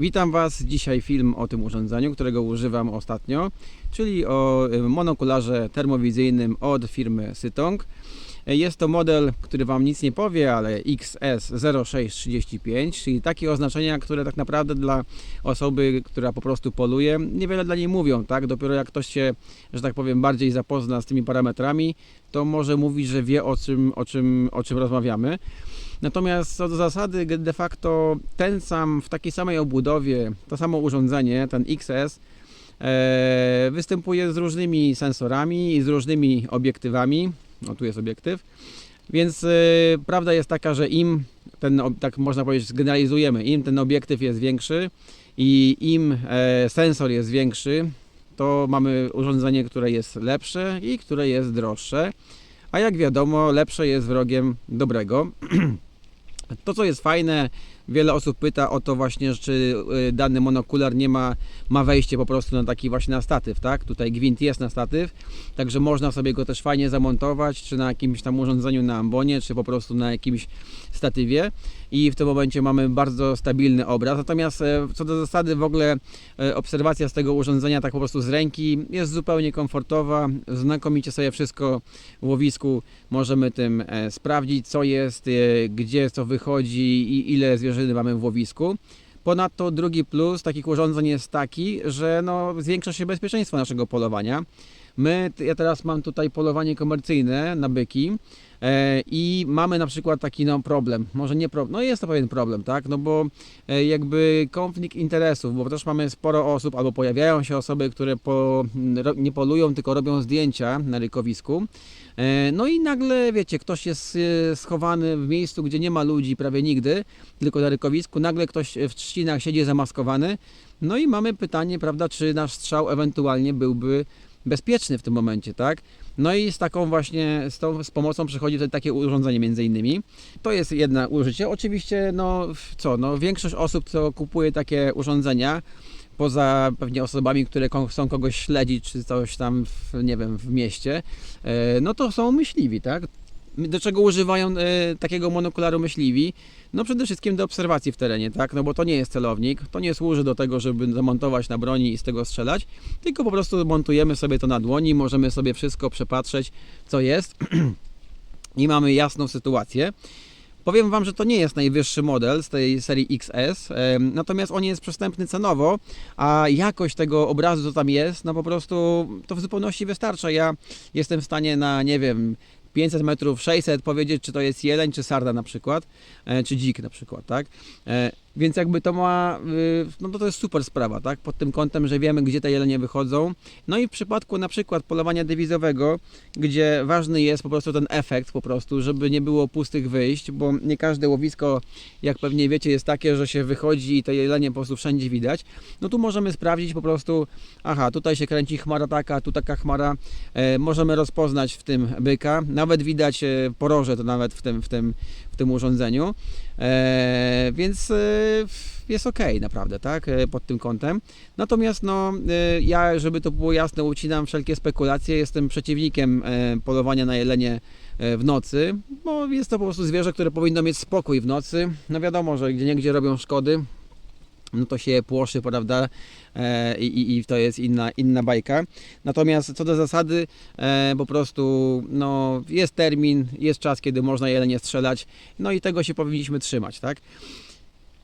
Witam Was. Dzisiaj film o tym urządzeniu, którego używam ostatnio, czyli o y, monokularze termowizyjnym od firmy Sytong. Jest to model, który Wam nic nie powie, ale XS0635, czyli takie oznaczenia, które tak naprawdę dla osoby, która po prostu poluje, niewiele dla niej mówią, tak? Dopiero jak ktoś się, że tak powiem, bardziej zapozna z tymi parametrami, to może mówić, że wie o czym, o czym, o czym rozmawiamy. Natomiast co do zasady, de facto ten sam, w takiej samej obudowie, to samo urządzenie, ten XS, e, występuje z różnymi sensorami i z różnymi obiektywami. O, tu jest obiektyw. Więc e, prawda jest taka, że im ten, tak można powiedzieć, zgeneralizujemy, im ten obiektyw jest większy i im e, sensor jest większy, to mamy urządzenie, które jest lepsze i które jest droższe. A jak wiadomo, lepsze jest wrogiem dobrego. To, co jest fajne, wiele osób pyta o to właśnie, czy y, dany monokular nie ma, ma wejście po prostu na taki właśnie na statyw, tak? Tutaj gwint jest na statyw, także można sobie go też fajnie zamontować, czy na jakimś tam urządzeniu na ambonie, czy po prostu na jakimś statywie i w tym momencie mamy bardzo stabilny obraz. Natomiast e, co do zasady w ogóle e, obserwacja z tego urządzenia tak po prostu z ręki jest zupełnie komfortowa, znakomicie sobie wszystko w łowisku możemy tym e, sprawdzić, co jest, gdzie co wychodzi i ile zwierzyny mamy w łowisku. Ponadto drugi plus takich urządzeń jest taki, że no, zwiększa się bezpieczeństwo naszego polowania. My, ja teraz mam tutaj polowanie komercyjne na byki e, i mamy na przykład taki no, problem, może nie problem, no jest to pewien problem, tak, no bo e, jakby konflikt interesów, bo też mamy sporo osób, albo pojawiają się osoby, które po, nie polują, tylko robią zdjęcia na rykowisku. E, No i nagle, wiecie, ktoś jest schowany w miejscu, gdzie nie ma ludzi prawie nigdy, tylko na rykowisku, nagle ktoś w trzcinach siedzi zamaskowany. No i mamy pytanie, prawda, czy nasz strzał ewentualnie byłby bezpieczny w tym momencie, tak? No i z taką właśnie, z, tą, z pomocą przychodzi tutaj takie urządzenie między innymi. To jest jedno użycie. Oczywiście, no co, no większość osób, co kupuje takie urządzenia, poza pewnie osobami, które chcą kogoś śledzić, czy coś tam, w, nie wiem, w mieście, e, no to są myśliwi, tak? Do czego używają e, takiego monokularu myśliwi? No przede wszystkim do obserwacji w terenie, tak? No bo to nie jest celownik, to nie służy do tego, żeby zamontować na broni i z tego strzelać, tylko po prostu montujemy sobie to na dłoni, możemy sobie wszystko przepatrzeć, co jest i mamy jasną sytuację. Powiem Wam, że to nie jest najwyższy model z tej serii XS, em, natomiast on jest przystępny cenowo, a jakość tego obrazu, co tam jest, no po prostu to w zupełności wystarcza. Ja jestem w stanie na, nie wiem, 500 metrów, 600 powiedzieć, czy to jest jeleń, czy sarda na przykład, e, czy dzik na przykład, tak? Więc jakby to ma, y, no to to jest super sprawa, tak? Pod tym kątem, że wiemy, gdzie te jelenie wychodzą. No i w przypadku na przykład polowania dewizowego, gdzie ważny jest po prostu ten efekt po prostu, żeby nie było pustych wyjść, bo nie każde łowisko, jak pewnie wiecie, jest takie, że się wychodzi i te jelenie po prostu wszędzie widać. No tu możemy sprawdzić po prostu, aha, tutaj się kręci chmara taka, tu taka chmara. E, możemy rozpoznać w tym byka. Nawet widać e, poroże to nawet w tym, w tym, tym urządzeniu. E, więc e, jest ok naprawdę, tak, e, pod tym kątem. Natomiast no, ja, żeby to było jasne, ucinam wszelkie spekulacje. Jestem przeciwnikiem polowania na jelenie w nocy, bo jest to po prostu zwierzę, które powinno mieć spokój w nocy. No wiadomo, że gdzie niegdzie robią szkody, no to się płoszy, prawda? E, i, i- to jest inna, inna bajka. Natomiast co do zasady, e, po prostu no, jest termin, jest czas, kiedy można jelenie strzelać, no i tego się powinniśmy trzymać, tak?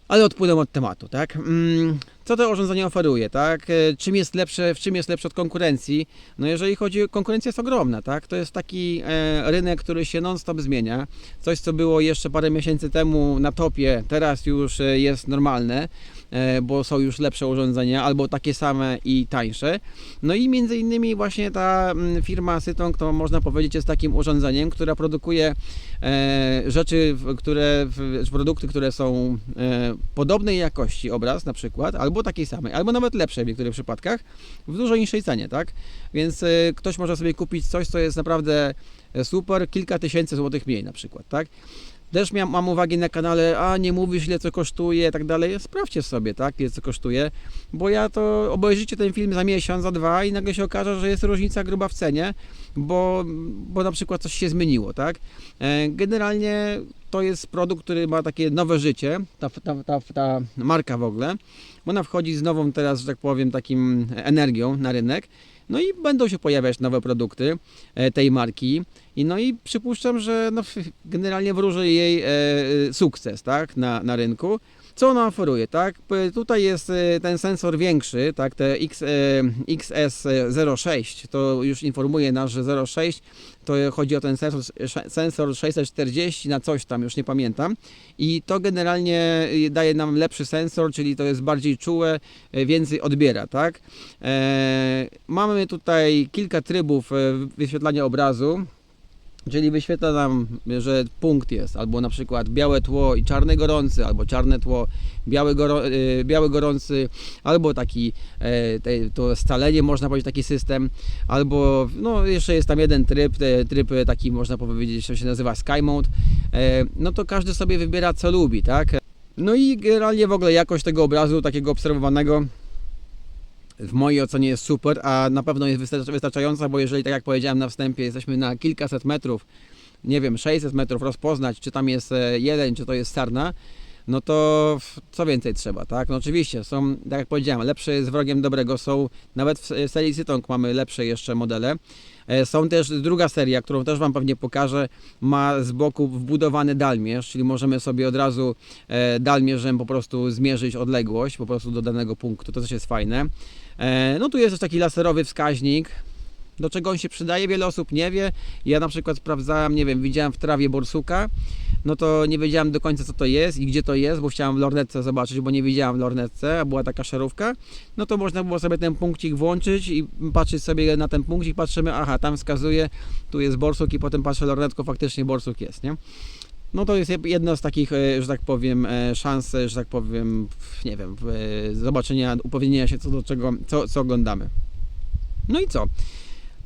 Ale odpłynę od tematu, tak? Mm, Co to urządzenie oferuje, tak? E, Czym jest lepsze, w czym jest lepsze od konkurencji? No jeżeli chodzi o konkurencję jest ogromna, tak? To jest taki e, rynek, który się non-stop zmienia. Coś, co było jeszcze parę miesięcy temu na topie, teraz już e, jest normalne, bo są już lepsze urządzenia, albo takie same i tańsze. No i między innymi właśnie ta mm, firma Sytong, to można powiedzieć, jest takim urządzeniem, która produkuje rzeczy, które, produkty, które są podobnej jakości obraz na przykład, albo takiej samej, albo nawet lepszej w niektórych przypadkach, w dużo niższej cenie, tak? Więc e, ktoś może sobie kupić coś, co jest naprawdę e, super, kilka tysięcy złotych mniej na przykład, tak? Też miał, mam uwagi na kanale, a nie mówisz ile co kosztuje i tak dalej. Sprawdźcie sobie, tak, ile co kosztuje, bo ja to obejrzycie ten film za miesiąc, za dwa i nagle się okaże, że jest różnica gruba w cenie, bo, bo na przykład coś się zmieniło, tak? E, Generalnie to jest produkt, który ma takie nowe życie, ta, ta, ta, ta marka w ogóle. Ona wchodzi z nową teraz, że tak powiem, takim energią na rynek. No i będą się pojawiać nowe produkty e, tej marki. I no i przypuszczam, że no, generalnie wróży jej e, sukces tak, na, na rynku. Co ona oferuje, tak? Tutaj jest e, ten sensor większy, tak? Te X, e, XS06, to już informuje nas, że 06 to chodzi o ten sensor, sensor 640 na coś tam, już nie pamiętam. I to generalnie daje nam lepszy sensor, czyli to jest bardziej czułe, więcej odbiera, tak? E, mamy tutaj kilka trybów wyświetlania obrazu. Czyli wyświetla nam, że punkt jest, albo na przykład białe tło i czarny gorący, albo czarne tło, biały, goro, y, biały gorący, albo taki e, to scalenie, można powiedzieć, taki system, albo no jeszcze jest tam jeden tryb, tryb taki można powiedzieć, to się nazywa Sky Mode, e, no to każdy sobie wybiera co lubi, tak? No i generalnie w ogóle jakość tego obrazu takiego obserwowanego w mojej ocenie jest super, a na pewno jest wystarcza- wystarczająca, bo jeżeli, tak jak powiedziałem na wstępie, jesteśmy na kilkaset metrów, nie wiem, 600 metrów rozpoznać, czy tam jest e, jeleń, czy to jest sarna, no to co więcej trzeba, tak? No oczywiście, są, tak jak powiedziałem, lepsze jest wrogiem dobrego, są, nawet w w serii Cytong mamy lepsze jeszcze modele. E, Są też druga seria, którą też Wam pewnie pokażę, ma z boku wbudowany dalmierz, czyli możemy sobie od razu e, dalmierzem po prostu zmierzyć odległość po prostu do danego punktu, to też jest fajne. E, No tu jest też taki laserowy wskaźnik, do czego on się przydaje, wiele osób nie wie. Ja na przykład sprawdzałem, nie wiem, widziałem w trawie borsuka, no to nie wiedziałem do końca co to jest i gdzie to jest, bo chciałem w lornetce zobaczyć, bo nie widziałem w lornetce, a była taka szarówka. No to można było sobie ten punkcik włączyć i patrzeć sobie na ten punkcik, patrzymy, aha, tam wskazuje, tu jest borsuk i potem patrzę lornetką, faktycznie borsuk jest, nie? No to jest jedno z takich, e, że tak powiem, e, szans, e, że tak powiem, nie wiem, zobaczenia, upewnienia się co do czego, co, co oglądamy. No i co?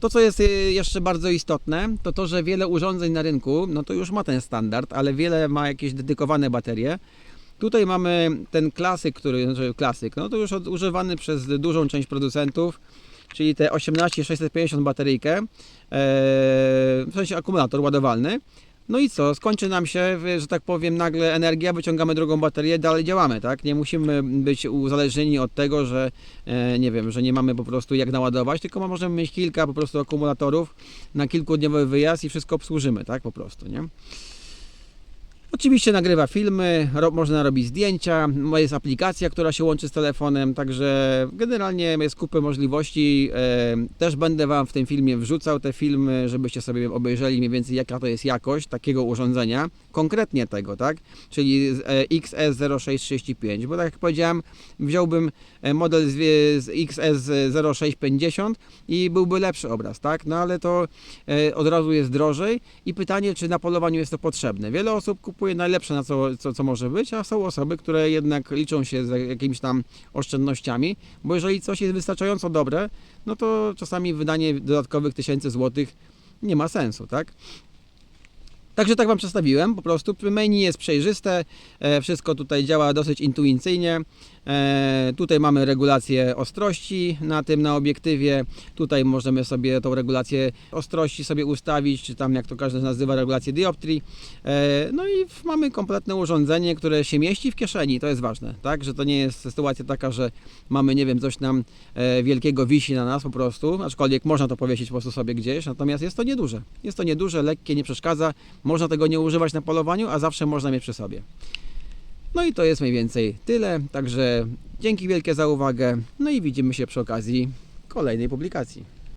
To, co jest y, jeszcze bardzo istotne, to to, że wiele urządzeń na rynku, no to już ma ten standard, ale wiele ma jakieś dedykowane baterie. Tutaj mamy ten klasyk, który, znaczy klasyk, no to już używany przez dużą część producentów, czyli te 18650 bateryjkę, e, w sensie akumulator ładowalny. No i co, skończy nam się, że tak powiem, nagle energia, wyciągamy drugą baterię, dalej działamy, tak? Nie musimy być uzależnieni od tego, że e, nie wiem, że nie mamy po prostu jak naładować, tylko możemy mieć kilka po prostu akumulatorów na kilkudniowy wyjazd i wszystko obsłużymy, tak? Po prostu, nie? Oczywiście nagrywa filmy, ro, można robić zdjęcia, jest aplikacja, która się łączy z telefonem, także generalnie jest kupę możliwości. Też będę Wam w tym filmie wrzucał te filmy, żebyście sobie obejrzeli mniej więcej jaka to jest jakość takiego urządzenia, konkretnie tego, tak? Czyli e, XS0635, bo tak jak powiedziałem, wziąłbym e, model z, z XS0650 i byłby lepszy obraz, tak? No ale to e, od razu jest drożej i pytanie, czy na polowaniu jest to potrzebne. Wiele osób kupuje najlepsze, na co, co, co może być, a są osoby, które jednak liczą się z jakimiś tam oszczędnościami, bo jeżeli coś jest wystarczająco dobre, no to czasami wydanie dodatkowych tysięcy złotych nie ma sensu, tak? Także tak Wam przedstawiłem, po prostu menu jest przejrzyste, e, wszystko tutaj działa dosyć intuicyjnie. E, tutaj mamy regulację ostrości na tym, na obiektywie. Tutaj możemy sobie tą regulację ostrości sobie ustawić, czy tam jak to każdy nazywa, regulację dioptrii. E, no i mamy kompletne urządzenie, które się mieści w kieszeni, to jest ważne, tak? Że to nie jest sytuacja taka, że mamy, nie wiem, coś nam e, wielkiego wisi na nas po prostu, aczkolwiek można to powiesić po prostu sobie gdzieś, natomiast jest to nieduże. Jest to nieduże, lekkie, nie przeszkadza, można tego nie używać na polowaniu, a zawsze można mieć przy sobie. No i to jest mniej więcej tyle, także dzięki wielkie za uwagę, no i widzimy się przy okazji kolejnej publikacji.